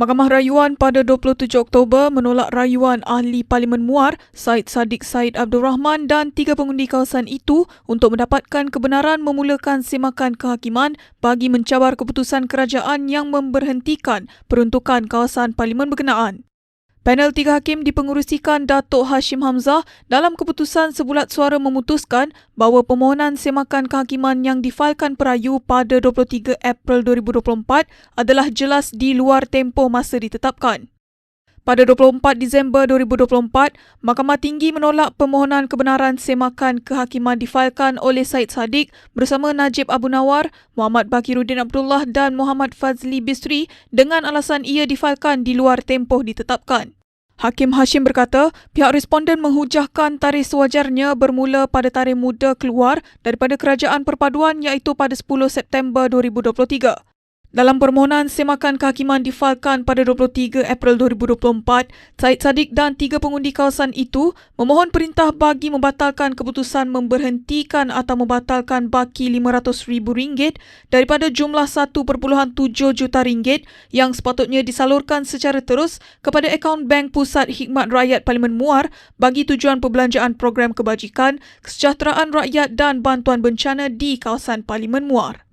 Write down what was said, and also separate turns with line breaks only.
Mahkamah Rayuan pada 27 Oktober menolak rayuan ahli Parlimen Muar Said Sadiq Said Abdul Rahman dan tiga pengundi kawasan itu untuk mendapatkan kebenaran memulakan semakan kehakiman bagi mencabar keputusan kerajaan yang memberhentikan peruntukan kawasan Parlimen berkenaan. Panel tiga hakim dipengurusikan Datuk Hashim Hamzah dalam keputusan sebulat suara memutuskan bahawa permohonan semakan kehakiman yang difailkan perayu pada 23 April 2024 adalah jelas di luar tempoh masa ditetapkan. Pada 24 Disember 2024, Mahkamah Tinggi menolak permohonan kebenaran semakan kehakiman difailkan oleh Said Sadiq bersama Najib Abu Nawar, Muhammad Bakiruddin Abdullah dan Muhammad Fazli Bistri dengan alasan ia difailkan di luar tempoh ditetapkan. Hakim Hashim berkata, pihak responden menghujahkan tarikh sewajarnya bermula pada tarikh muda keluar daripada kerajaan perpaduan iaitu pada 10 September 2023. Dalam permohonan semakan kehakiman difalkan pada 23 April 2024, Said Sadiq dan tiga pengundi kawasan itu memohon perintah bagi membatalkan keputusan memberhentikan atau membatalkan baki RM500,000 daripada jumlah 1.7 juta ringgit yang sepatutnya disalurkan secara terus kepada akaun Bank Pusat Hikmat Rakyat Parlimen Muar bagi tujuan perbelanjaan program kebajikan, kesejahteraan rakyat dan bantuan bencana di kawasan Parlimen Muar.